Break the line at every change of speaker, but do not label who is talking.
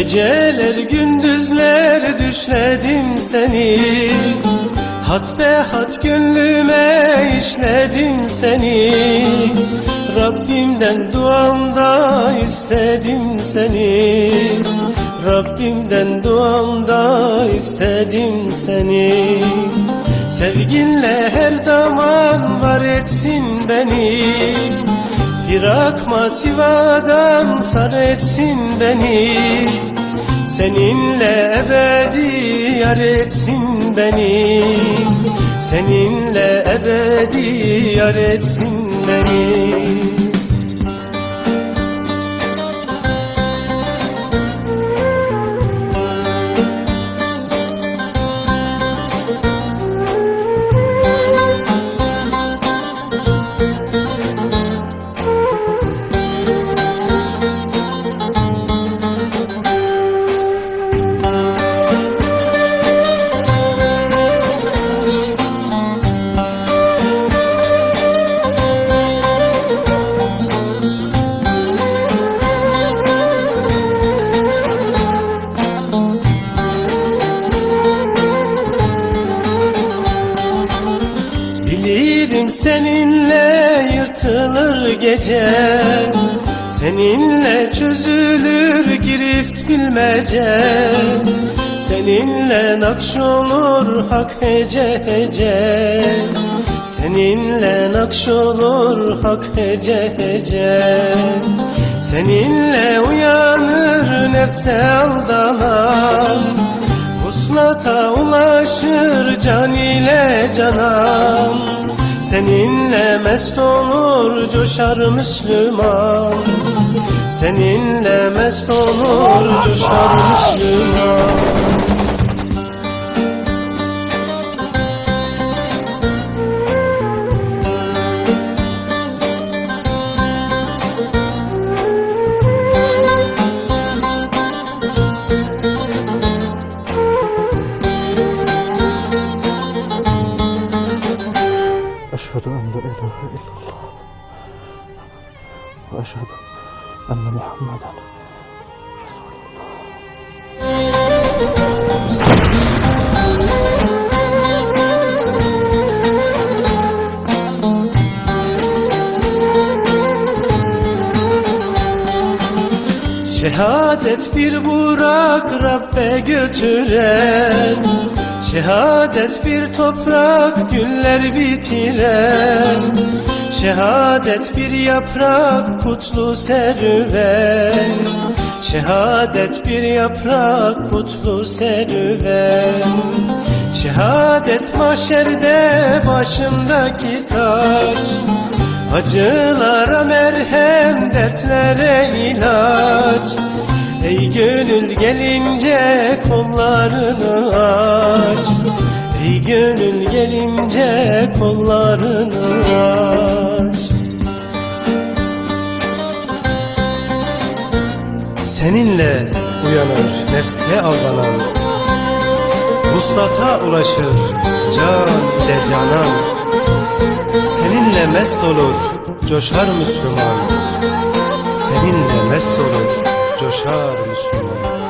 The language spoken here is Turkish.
Geceler gündüzler düşledim seni. Hat be hat gönlüme işledim seni. Rabbimden duamda istedim seni. Rabbimden duamda istedim seni. Sevginle her zaman var etsin beni Bırakma sivadan sar etsin beni. Seninle ebedi yar etsin beni. Seninle ebedi yar etsin beni seninle yırtılır gece. Seninle çözülür girift bilmece Seninle nakş olur hak hece hece. Seninle nakş olur hak hece hece. Seninle uyanır nefse aldanan Vuslata ulaşır can ile canan Seninle mest olur coşar Müslüman. Seninle mest olur coşar Müslüman
أشهد أن لا إله إلا الله وأشهد أن محمدا رسول الله
Şehadet bir burak Rabbe götüren Şehadet bir toprak güller bitiren. Şehadet bir yaprak kutlu serüven. Şehadet bir yaprak kutlu serüven. Şehadet mahşerde başımdaki taç. Acılara merhem, dertlere ilaç Ey gönül gelince kollarını aç gönül gelince kollarını aç Seninle uyanır nefse aldanan Vuslata ulaşır can ile canan Seninle mest olur, coşar Müslüman. Seninle mest olur, coşar Müslüman.